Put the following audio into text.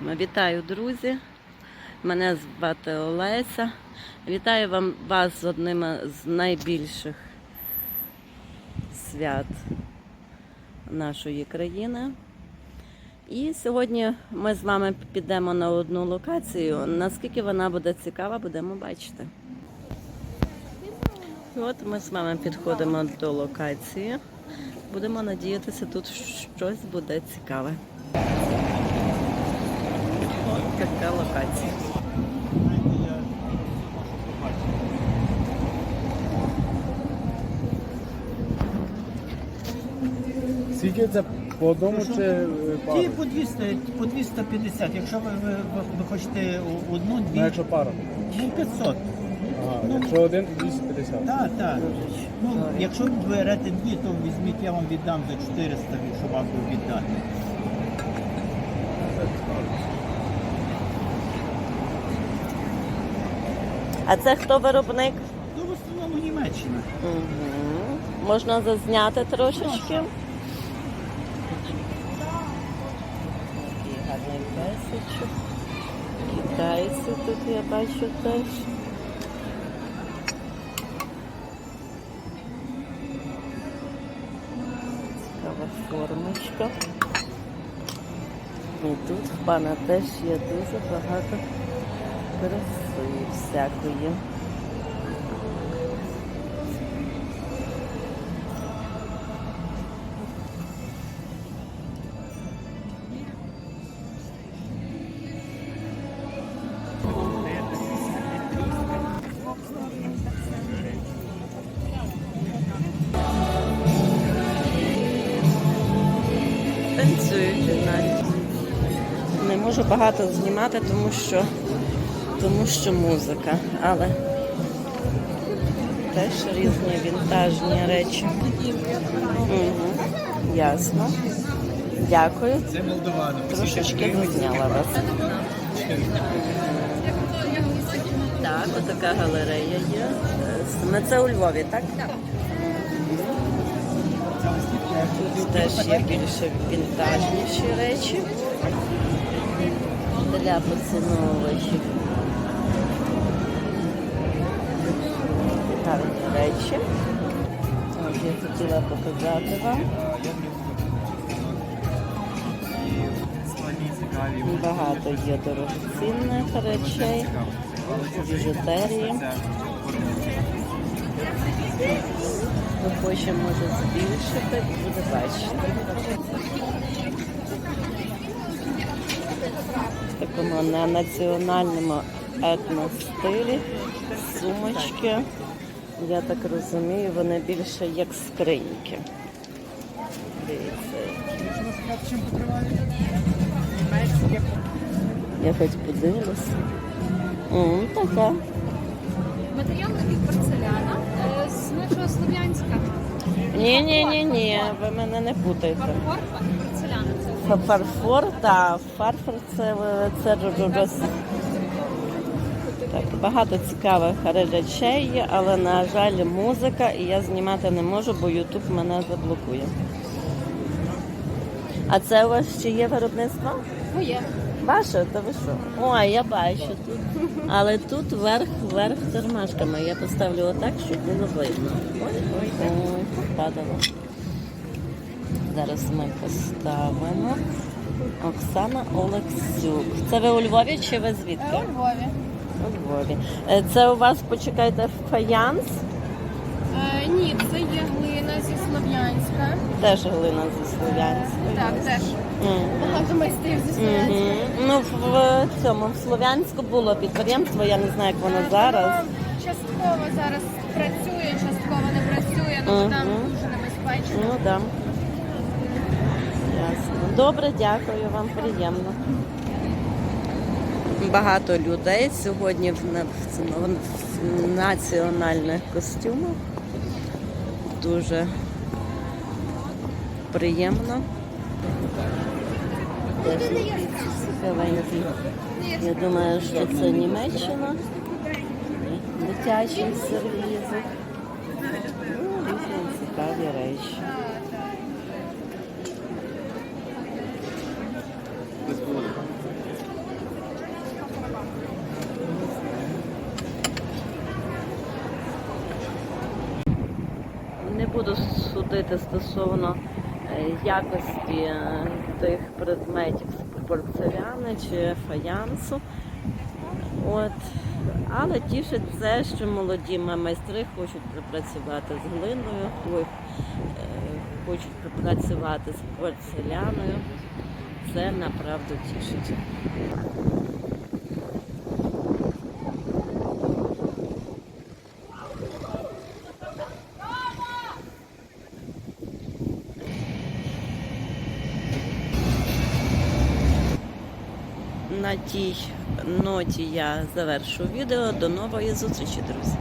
Вітаю, друзі! Мене звати Олеся. Вітаю вам вас з одним з найбільших свят нашої країни. І сьогодні ми з вами підемо на одну локацію. Наскільки вона буде цікава, будемо бачити. От ми з вами підходимо до локації. Будемо надіятися, тут щось буде цікаве. От така локація. Скільки це по одному чи е. Ті по 200, по 250. Якщо ви, ви, ви, ви хочете одну, дві, Ну, якщо пара. ну 500. Ага, якщо один, то 250. Так, так. Ну, якщо ви берете дві, то візьміть, я вам віддам за 400, щоб вам віддати. А це хто виробник? Ну, в основному Німеччина. Угу. Можна зазняти трошечки. Такий гарний песичок. Китайці тут я бачу теж. Цікава формочка. І тут в пана теж є дуже багато краси всякої. Не можу багато знімати, тому що, тому що музика, але теж різні вінтажні речі. Угу. Ясно. Дякую. Трошечки зазняла вас. Так, отака галерея є. Це у Львові, так? Так. Тут теж є більше вінтажніші речі для поціновувачів. Речі. От я хотіла показати вам. Багато є дорогоцінних речей, біжутерії. Хто хоче, може збільшити буде бачити. В такому на національному етностилі сумочки. Я так розумію, вони більше як скриньки. Дивіться. Я хоч подивлюся. М, така. Матеріал напівпорцеляна е, з нашого Слов'янська. Ні, ні, ні, ні, ви мене не путайте. Фарфор, порцеляна. Це Фа- Фарфор та фарфор це, це роз... Так, багато цікавих речей, є, але на жаль, музика, і я знімати не можу, бо Ютуб мене заблокує. А це у вас ще є виробництво? твоє. Ваше? Та ви що? Ой, я бачу тут. Але тут верх, верх термашками. Я поставлю отак, щоб було видно. Ой, ой, ой, попадало. Зараз ми поставимо. Оксана Олексюк. Це ви у Львові чи ви звідки? Е, У Львові. У Львові. Е, Це у вас, почекайте, фаянс. Е, ні, це є глина зі Слов'янська. Теж глина зі Слов'янська. Так, теж. Багато майстрів зі Слов'янська. Ну, в цьому в Слов'янську було підприємство, я не знаю, як воно зараз. Воно частково зараз працює, частково не працює, тому там Мгм. дуже небезпечно. Ну так. Да. Ясно. Добре, дякую вам, приємно. Багато людей сьогодні в, національних костюмах. Дуже приємно. Я думаю, що це Німеччина. Дитячий сервізик. Ну, різні цікаві речі. Судити стосовно е, якості е, тих предметів порцеляни чи фаянсу. От. Але тішить це, що молоді майстри хочуть припрацювати з глиною, е, хочуть припрацювати з порцеляною. Це направду тішить. На тій ноті я завершу відео. До нової зустрічі, друзі!